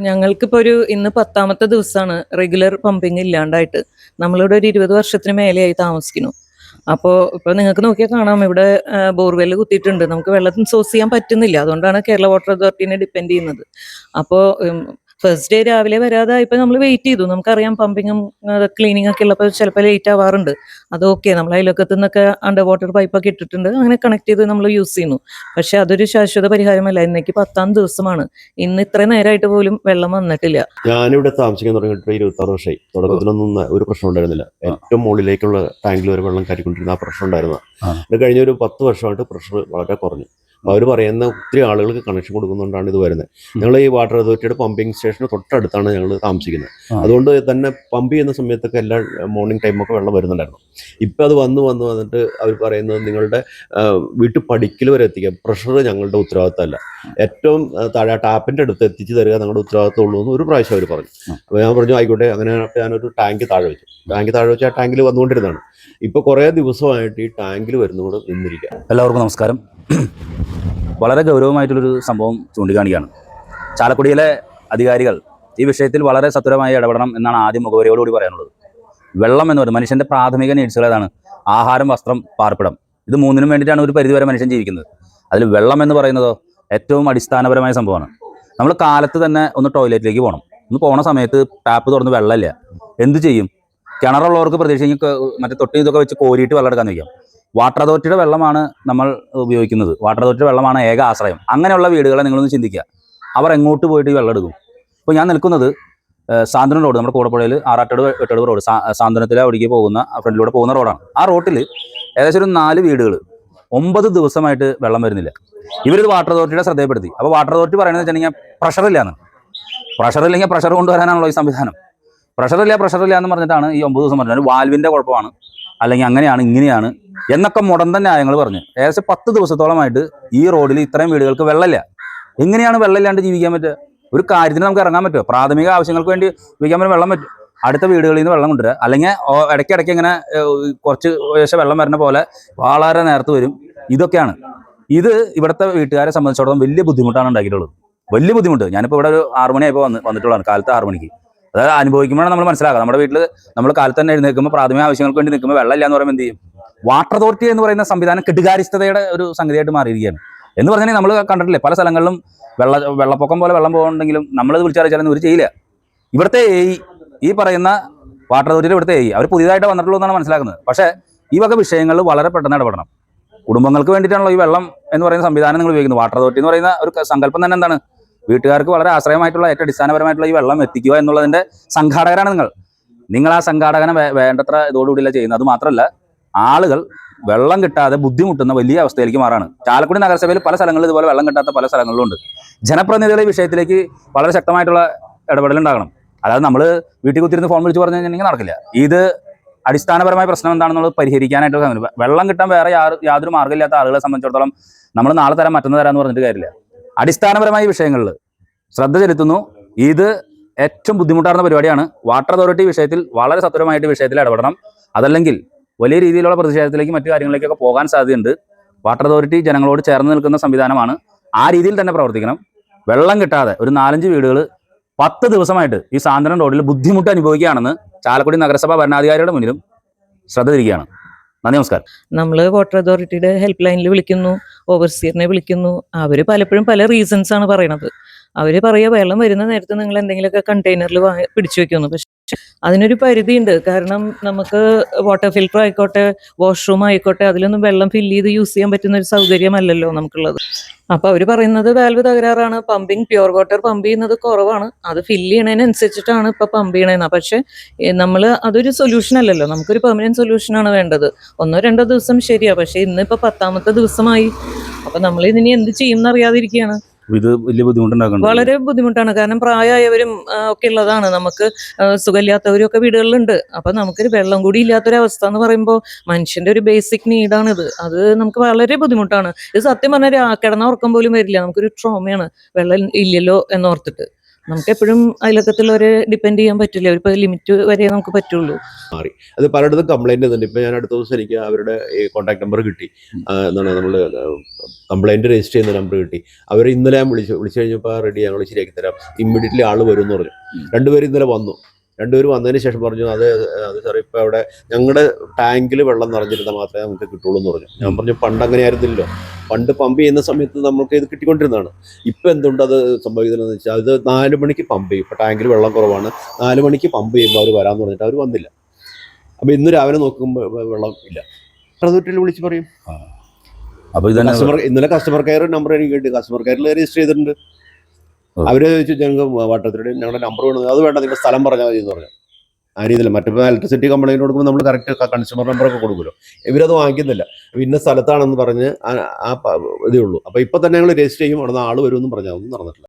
ഞങ്ങൾക്കിപ്പോൾ ഒരു ഇന്ന് പത്താമത്തെ ദിവസമാണ് റെഗുലർ പമ്പിങ് ഇല്ലാണ്ടായിട്ട്. നമ്മളിവിടെ ഒരു ഇരുപത് വർഷത്തിന് മേലെയായി താമസിക്കുന്നു. അപ്പോ ഇപ്പോൾ നിങ്ങൾക്ക് നോക്കിയാൽ കാണാം. ഇവിടെ ബോർവെൽ കുത്തിയിട്ടുണ്ട്. നമുക്ക് വെള്ളത്തിന് സോഴ്സ് ചെയ്യാൻ പറ്റുന്നില്ല. അതുകൊണ്ടാണ് കേരള വാട്ടർ അതോറിറ്റിനെ ഡിപ്പെൻഡ് ചെയ്യുന്നത്. അപ്പോൾ ഫസ്റ്റ് ഡേ രാവിലെ വരാതെ ഇപ്പം നമ്മൾ വെയിറ്റ് ചെയ്തു. നമുക്കറിയാം പമ്പിങ്ങും ക്ലീനിങ് ഒക്കെ ഉള്ളപ്പോൾ ചിലപ്പോൾ ലേറ്റ് ആവാറുണ്ട്. അത് ഓക്കെ നമ്മൾ അതിലൊക്കത്തു നിന്നൊക്കെ അണ്ടർ വാട്ടർ പൈപ്പൊക്കെ ഇട്ടിട്ടുണ്ട്. അങ്ങനെ കണക്ട് ചെയ്ത് നമ്മൾ യൂസ് ചെയ്യുന്നു. പക്ഷെ അതൊരു ശാശ്വത പരിഹാരമല്ല. ഇന്നേക്ക് പത്താം ദിവസമാണ്. ഇന്ന് ഇത്ര നേരമായിട്ട് പോലും വെള്ളം വന്നിട്ടില്ല. ഞാനിവിടെ താമസിക്കാൻ തുടങ്ങിയിട്ട് ഇരുപത്തി ആറ് വർഷമായി തുടക്കത്തിലൊന്നും ഒരു പ്രശ്നം ഉണ്ടായിരുന്നില്ല. ഏറ്റവും മുകളിലേക്കുള്ള ടാങ്കിൽ വരെ വെള്ളം കയറിക്കൊണ്ടിരുന്ന ആ പ്രശ്നം ഉണ്ടായിരുന്ന. കഴിഞ്ഞ ഒരു പത്ത് വർഷമായിട്ട് പ്രഷർ വളരെ കുറഞ്ഞു. അപ്പോൾ അവർ പറയുന്ന ഒത്തിരി ആളുകൾക്ക് കണക്ഷൻ കൊടുക്കുന്നതുകൊണ്ടാണ് ഇത് വരുന്നത്. ഞങ്ങൾ ഈ വാട്ടർ അതോറിറ്റിയുടെ പമ്പിംഗ് സ്റ്റേഷന് തൊട്ടടുത്താണ് ഞങ്ങൾ താമസിക്കുന്നത്. അതുകൊണ്ട് തന്നെ പമ്പ് ചെയ്യുന്ന സമയത്തൊക്കെ എല്ലാ മോർണിംഗ് ടൈമൊക്കെ വെള്ളം വരുന്നുണ്ടായിരുന്നു. ഇപ്പം അത് വന്ന് വന്ന് വന്നിട്ട് അവർ പറയുന്നത് നിങ്ങളുടെ വീട്ടു വീട്ടിൽ പഠിക്കൽ വരെ എത്തിക്കുക പ്രഷർ ഞങ്ങളുടെ ഉത്തരവാദിത്തമല്ല. ഏറ്റവും താഴെ ടാപ്പിന്റെ അടുത്ത് എത്തിച്ച് തരിക ഞങ്ങളുടെ ഉത്തരവാദിത്തമുള്ളൂ എന്ന് ഒരു പ്രാവശ്യം അവർ പറഞ്ഞു. അപ്പോൾ ഞാൻ പറഞ്ഞു ആയിക്കോട്ടെ അങ്ങനെ ഞാനൊരു ടാങ്ക് താഴെ വെച്ചു. ടാങ്ക് താഴെ വെച്ച് ആ ടാങ്കിൽ വന്നുകൊണ്ടിരുന്നതാണ്. ഇപ്പോൾ കുറേ ദിവസമായിട്ട് ഈ ടാങ്കിൽ വരുന്നതുകൊണ്ട് നിന്നിരിക്കുക എല്ലാവർക്കും നമസ്കാരം. വളരെ ഗൗരവമായിട്ടുള്ളൊരു സംഭവം ചൂണ്ടിക്കാണിക്കുകയാണ്. ചാലക്കുടിയിലെ അധികാരികൾ ഈ വിഷയത്തിൽ വളരെ സത്വരമായി ഇടപെടണം എന്നാണ് ആദ്യം മുഖവരിയോടുകൂടി പറയാനുള്ളത്. വെള്ളം എന്ന് പറയുന്നത് മനുഷ്യന്റെ പ്രാഥമിക നീഡ്സുകൾ ഏതാണ് ആഹാരം വസ്ത്രം പാർപ്പിടം. ഇത് മൂന്നിനും വേണ്ടിയിട്ടാണ് ഒരു പരിധിവരെ മനുഷ്യൻ ജീവിക്കുന്നത്. അതിൽ വെള്ളം എന്ന് പറയുന്നതോ ഏറ്റവും അടിസ്ഥാനപരമായ സംഭവമാണ്. നമ്മൾ കാലത്ത് തന്നെ ഒന്ന് ടോയ്ലറ്റിലേക്ക് പോകണം. ഒന്ന് പോണ സമയത്ത് ടാപ്പ് തുറന്ന് വെള്ളമില്ല. എന്ത് ചെയ്യും? കിണറുള്ളവർക്ക് പ്രതീക്ഷിച്ച് മറ്റേ തൊട്ടി ഇതൊക്കെ വെച്ച് കോരിയിട്ട് വെള്ളം എടുക്കാൻ വയ്ക്കാം വാട്ടർ അതോറിറ്റിയുടെ വെള്ളമാണ് നമ്മൾ ഉപയോഗിക്കുന്നത്. വാട്ടർ അതോറിറ്റിയുടെ വെള്ളമാണ് ഏക ആശ്രയം. അങ്ങനെയുള്ള വീടുകളെ നിങ്ങളൊന്ന് ചിന്തിക്കുക. അവർ എങ്ങോട്ട് പോയിട്ട് വെള്ളം എടുക്കും? ഇപ്പോൾ ഞാൻ നിൽക്കുന്നത് സാന്ത്വന റോഡ് നമ്മുടെ കൂടപ്പുഴയിൽ ആറാട്ടോട് എട്ടോട് റോഡ്. സാന്ത്വനത്തിലെ അവിടേക്ക് പോകുന്ന ഫ്രണ്ടിലൂടെ പോകുന്ന റോഡാണ്. ആ റോട്ടിൽ ഏകദേശം ഒരു നാല് വീടുകൾ ഒമ്പത് ദിവസമായിട്ട് വെള്ളം വരുന്നില്ല. ഇവരിത് വാട്ടർ അതോറിറ്റിയുടെ ശ്രദ്ധയപ്പെടുത്തി അപ്പോൾ വാട്ടർ അതോറിറ്റി പറയുന്നത് വെച്ചിട്ടുണ്ടെങ്കിൽ പ്രഷർ പ്രഷറില്ലെങ്കിൽ പ്രഷർ കൊണ്ടുവരാനാണല്ലോ ഈ സംവിധാനം. പ്രഷറില്ല ഇല്ല എന്ന് പറഞ്ഞിട്ടാണ് ഈ ഒമ്പത് ദിവസം പറഞ്ഞത്. വാൽവിന്റെ കുഴപ്പമാണ്. അല്ലെങ്കിൽ അങ്ങനെയാണ് ഇങ്ങനെയാണ് എന്നൊക്കെ മുടന്ത ന്യായങ്ങൾ പറഞ്ഞു. ഏകദേശം പത്ത് ദിവസത്തോളമായിട്ട് ഈ റോഡിൽ ഇത്രയും വീടുകൾക്ക് വെള്ളമില്ല. എങ്ങനെയാണ് വെള്ളമില്ലാണ്ട് ജീവിക്കാൻ പറ്റുക? ഒരു കാര്യത്തിന് നമുക്ക് ഇറങ്ങാൻ പറ്റുമോ? പ്രാഥമിക ആവശ്യങ്ങൾക്ക് വേണ്ടി ജീവിക്കാൻ പറ്റും വെള്ളം പറ്റും. അടുത്ത വീടുകളിൽ നിന്ന് വെള്ളം കൊണ്ടുവരിക. അല്ലെങ്കിൽ ഇടയ്ക്കിടയ്ക്ക് ഇങ്ങനെ കുറച്ച് ശേഷം വെള്ളം വരുന്ന പോലെ വളരെ നേരത്ത് വരും. ഇതൊക്കെയാണ്. ഇത് ഇവിടുത്തെ വീട്ടുകാരെ സംബന്ധിച്ചിടത്തോളം വലിയ ബുദ്ധിമുട്ടാണ് ഉണ്ടാക്കിയിട്ടുള്ളത്. വലിയ ബുദ്ധിമുട്ട്. ഞാനിപ്പോൾ ഇവിടെ ഒരു ആറുമണിയായപ്പോൾ വന്ന് വന്നിട്ടുള്ളതാണ്. കാലത്ത് ആറ് അതായത് അനുഭവിക്കുമ്പോഴാണ് നമ്മൾ മനസ്സിലാക്കുക നമ്മുടെ വീട്ടിൽ നമ്മൾ കാലത്ത് തന്നെ എഴുന്നേൽക്കുമ്പോൾ പ്രാഥമിക ആവശ്യങ്ങൾക്ക് വേണ്ടി നിൽക്കുമ്പോൾ വെള്ളമില്ല എന്ന് പറയുമ്പോൾ എന്ത് ചെയ്യും? വാട്ടർ അതോറിറ്റി എന്ന് പറയുന്ന സംവിധാനം കെട്ടുകാരിസ്ഥതയുടെ ഒരു സംഗതിയായിട്ട് മാറിയിരിക്കുകയാണ്. എന്ന് പറഞ്ഞാൽ നമ്മൾ കണ്ടിട്ടില്ലേ പല സ്ഥലങ്ങളിലും വെള്ള വെള്ളപ്പൊക്കം പോലെ വെള്ളം പോകുന്നുണ്ടെങ്കിലും നമ്മളത് വിളിച്ചറിയിച്ചാലും ഒരു ചെയ്യില്ല. ഇവിടുത്തെ എ ഈ പറയുന്ന വാട്ടർ അതോറിറ്റിയുടെ ഇവിടുത്തെ എ അവർ പുതിയതായിട്ട് വന്നിട്ടുള്ളൂ എന്നാണ് മനസ്സിലാക്കുന്നത്. പക്ഷേ ഈ വക വിഷയങ്ങളിൽ വളരെ പെട്ടെന്ന് ഇടപെടണം. കുടുംബങ്ങൾക്ക് വേണ്ടിയിട്ടാണല്ലോ ഈ വെള്ളം എന്ന് പറയുന്ന സംവിധാനം നിങ്ങൾ ഉപയോഗിക്കുന്നത്. വാട്ടർ അതോറിറ്റി എന്ന് പറയുന്ന ഒരു സങ്കല്പം തന്നെ എന്താണ്? വീട്ടുകാർക്ക് വളരെ ആശ്രയമായിട്ടുള്ള ഏറ്റവും അടിസ്ഥാനപരമായിട്ടുള്ള ഈ വെള്ളം എത്തിക്കുക എന്നുള്ളതിന്റെ സംഘാടകരാണ് നിങ്ങൾ. നിങ്ങൾ ആ സംഘാടകനെ വേണ്ടത്ര ഇതോടുകൂടിയല്ല ചെയ്യുന്നത്? അത് മാത്രമല്ല ആളുകൾ വെള്ളം കിട്ടാതെ ബുദ്ധിമുട്ടുന്ന വലിയ അവസ്ഥയിലേക്ക് മാറാണ്. ചാലക്കുടി നഗരസഭയിൽ പല സ്ഥലങ്ങളിൽ ഇതുപോലെ വെള്ളം കിട്ടാത്ത പല സ്ഥലങ്ങളിലും ഉണ്ട് ജനപ്രതിനിധികളെ വിഷയത്തിലേക്ക് വളരെ ശക്തമായിട്ടുള്ള ഇടപെടൽ ഉണ്ടാകണം. അതായത് നമ്മൾ വീട്ടിൽ കുത്തിരുന്ന് ഫോൺ വിളിച്ച് പറഞ്ഞു കഴിഞ്ഞിട്ടുണ്ടെങ്കിൽ നടക്കില്ല. ഇത് അടിസ്ഥാനപരമായ പ്രശ്നം എന്താണെന്നുള്ളത് പരിഹരിക്കാനായിട്ട്. വെള്ളം കിട്ടാൻ വേറെ യാതൊരു മാർഗമില്ലാത്ത ആളുകളെ സംബന്ധിച്ചിടത്തോളം നമ്മൾ നാളെ തരാം മറ്റൊന്ന് തരാമെന്ന് പറഞ്ഞിട്ട് കാര്യമില്ല. അടിസ്ഥാനപരമായ വിഷയങ്ങളിൽ ശ്രദ്ധ ചെലുത്തുന്നു. ഇത് ഏറ്റവും ബുദ്ധിമുട്ടാർന്ന പരിപാടിയാണ്. വാട്ടർ അതോറിറ്റി വിഷയത്തിൽ വളരെ സത്വരമായിട്ട് വിഷയത്തിൽ ഇടപെടണം. അതല്ലെങ്കിൽ വലിയ രീതിയിലുള്ള പ്രതിഷേധത്തിലേക്ക് മറ്റു കാര്യങ്ങളിലേക്കൊക്കെ പോകാൻ സാധ്യതയുണ്ട്. വാട്ടർ അതോറിറ്റി ജനങ്ങളോട് ചേർന്ന് നിൽക്കുന്ന സംവിധാനമാണ്. ആ രീതിയിൽ തന്നെ പ്രവർത്തിക്കണം. വെള്ളം കിട്ടാതെ ഒരു നാലഞ്ച് വീടുകൾ പത്ത് ദിവസമായിട്ട് ഈ സാന്ത്വനം റോഡിൽ ബുദ്ധിമുട്ട് അനുഭവിക്കുകയാണെന്ന് ചാലക്കുടി നഗരസഭാ ഭരണാധികാരിയുടെ മുന്നിലും ശ്രദ്ധ തിരിക്കുകയാണ്. നന്ദി നമസ്കാരം. നമ്മൾ വാട്ടർ അതോറിറ്റിയുടെ ഹെൽപ്പ് ലൈനിൽ വിളിക്കുന്നു ഓവർസിയറിനെ വിളിക്കുന്നു. അവർ പലപ്പോഴും പല റീസൺസ് ആണ് പറയണത്. അവർ പറയുക വെള്ളം വരുന്ന നേരത്തെ നിങ്ങൾ എന്തെങ്കിലുമൊക്കെ കണ്ടെയ്നറിൽ പിടിച്ചു വെക്കുന്നു. അതിനൊരു പരിധിയുണ്ട്. കാരണം നമുക്ക് വാട്ടർ ഫിൽറ്റർ ആയിക്കോട്ടെ വാഷ്റൂം ആയിക്കോട്ടെ അതിലൊന്നും വെള്ളം ഫില്ല് ചെയ്ത് യൂസ് ചെയ്യാൻ പറ്റുന്ന ഒരു സൗകര്യമല്ലല്ലോ നമുക്കുള്ളത്. അപ്പൊ അവർ പറയുന്നത് വാൽവ് തകരാറാണ്. പമ്പിങ് പ്യുവർ വാട്ടർ പമ്പ് ചെയ്യുന്നത് കുറവാണ്. അത് ഫില്ല് ചെയ്യണതിനനുസരിച്ചിട്ടാണ് ഇപ്പൊ പമ്പ് ചെയ്യണതെന്ന് പക്ഷെ നമ്മൾ അതൊരു സൊല്യൂഷൻ അല്ലല്ലോ. നമുക്കൊരു പെർമനന്റ് സൊല്യൂഷൻ ആണ് വേണ്ടത്. ഒന്നോ രണ്ടോ ദിവസം ശരിയാ. പക്ഷെ ഇന്നിപ്പോ പത്താമത്തെ ദിവസമായി. അപ്പൊ നമ്മൾ ഇതിനി എന്ത് ചെയ്യും എന്നറിയാതിരിക്കുകയാണ് ഇത് വലിയ ബുദ്ധിമുട്ടുണ്ടാക്കുന്നുണ്ട് വളരെ ബുദ്ധിമുട്ടാണ്. കാരണം പ്രായമായവരും ഒക്കെ ഉള്ളതാണ്. നമുക്ക് സുഖമില്ലാത്തവരും ഒക്കെ വീടുകളിലുണ്ട്. അപ്പൊ നമുക്കൊരു വെള്ളം കൂടി ഇല്ലാത്തൊരവസ്ഥ എന്ന് പറയുമ്പോൾ മനുഷ്യന്റെ ഒരു ബേസിക് നീഡാണിത് അത് നമുക്ക് വളരെ ബുദ്ധിമുട്ടാണ്. ഇത് സത്യം പറഞ്ഞാൽ കിടന്ന ഉറക്കം പോലും വരില്ല. നമുക്കൊരു ട്രോമയാണ് വെള്ളം ഇല്ലല്ലോ എന്നോർത്തിട്ട്. നമുക്ക് എപ്പോഴും അയലക്കത്തുള്ളവരെ ഡിപ്പെൻഡ് ചെയ്യാൻ പറ്റില്ല. ഒരു ലിമിറ്റ് വരെ നമുക്ക് പറ്റുള്ളൂ. മാറി. അത് പലയിടത്തും കംപ്ലൈന്റ് ചെയ്യുന്നുണ്ട് ഇപ്പൊ ഞാൻ അടുത്ത ദിവസം എനിക്ക് അവരുടെ കോൺടാക്ട് നമ്പർ കിട്ടി. എന്താണ് നമ്മൾ കംപ്ലൈന്റ് രജിസ്റ്റർ ചെയ്യുന്ന നമ്പർ കിട്ടി. അവർ ഇന്നലെ ഞാൻ വിളിച്ചു വിളിച്ചു കഴിഞ്ഞപ്പോൾ റെഡി ഞങ്ങൾ ശരിയാക്കി തരാം. ഇമ്മീഡിയറ്റ്ലി ആൾ വരും എന്ന് പറഞ്ഞു. രണ്ടുപേരും ഇന്നലെ വന്നു. രണ്ടുപേരും വന്നതിന് ശേഷം പറഞ്ഞു അത് അത് സാർ ഇപ്പോൾ അവിടെ ഞങ്ങളുടെ ടാങ്കിൽ വെള്ളം നിറഞ്ഞിരുന്നാൽ മാത്രമേ നമുക്ക് കിട്ടുള്ളൂ എന്ന് പറഞ്ഞു. ഞാൻ പറഞ്ഞു പണ്ട് അങ്ങനെ ആയിരുന്നില്ലല്ലോ. പണ്ട് പമ്പ് ചെയ്യുന്ന സമയത്ത് നമുക്ക് ഇത് കിട്ടിക്കൊണ്ടിരുന്നതാണ്. ഇപ്പം എന്തുകൊണ്ട് അത് സംഭവിക്കുന്നതെന്ന് വെച്ചാൽ അത് നാല് മണിക്ക് പമ്പ് ചെയ്യും. ഇപ്പോൾ ടാങ്കിൽ വെള്ളം കുറവാണ്. നാല് മണിക്ക് പമ്പ് ചെയ്യുമ്പോൾ അവർ വരാമെന്ന് പറഞ്ഞിട്ട് അവർ വന്നില്ല. അപ്പോൾ ഇന്ന് രാവിലെ നോക്കുമ്പോൾ വെള്ളം ഇല്ല. അതോറിറ്റിയിൽ വിളിച്ച് പറയും? അപ്പോൾ ഇന്നലെ കസ്റ്റമർ കെയർ നമ്പർ എനിക്ക് കിട്ടി. കസ്റ്റമർ കെയറിൽ രജിസ്റ്റർ ചെയ്തിട്ടുണ്ട്. അവർ ഞങ്ങൾക്ക് വാട്ടത്തിലൂടെ ഞങ്ങളുടെ നമ്പർ വേണം. അത് വേണ്ട നിങ്ങളുടെ സ്ഥലം പറഞ്ഞാൽ മതി എന്ന് പറഞ്ഞു. ആ രീതിയിൽ മറ്റിപ്പോൾ ഇലക്ട്രിസിറ്റി കംപ്ലൈന്റ് കൊടുക്കുമ്പോൾ നമ്മൾ കറക്റ്റ് കൺസ്യൂമർ നമ്പറൊക്കെ കൊടുക്കുമല്ലോ. ഇവരത് വാങ്ങിക്കുന്നില്ല. ഇന്ന സ്ഥലത്താണെന്ന് പറഞ്ഞ് ആ- ഇതേ ഉള്ളൂ. അപ്പോൾ ഇപ്പോൾ തന്നെ ഞങ്ങൾ രജിസ്റ്റർ ചെയ്യും അവിടെ നിന്ന് ആൾ വരുമെന്നും പറഞ്ഞാൽ ഒന്നും നടന്നിട്ടില്ല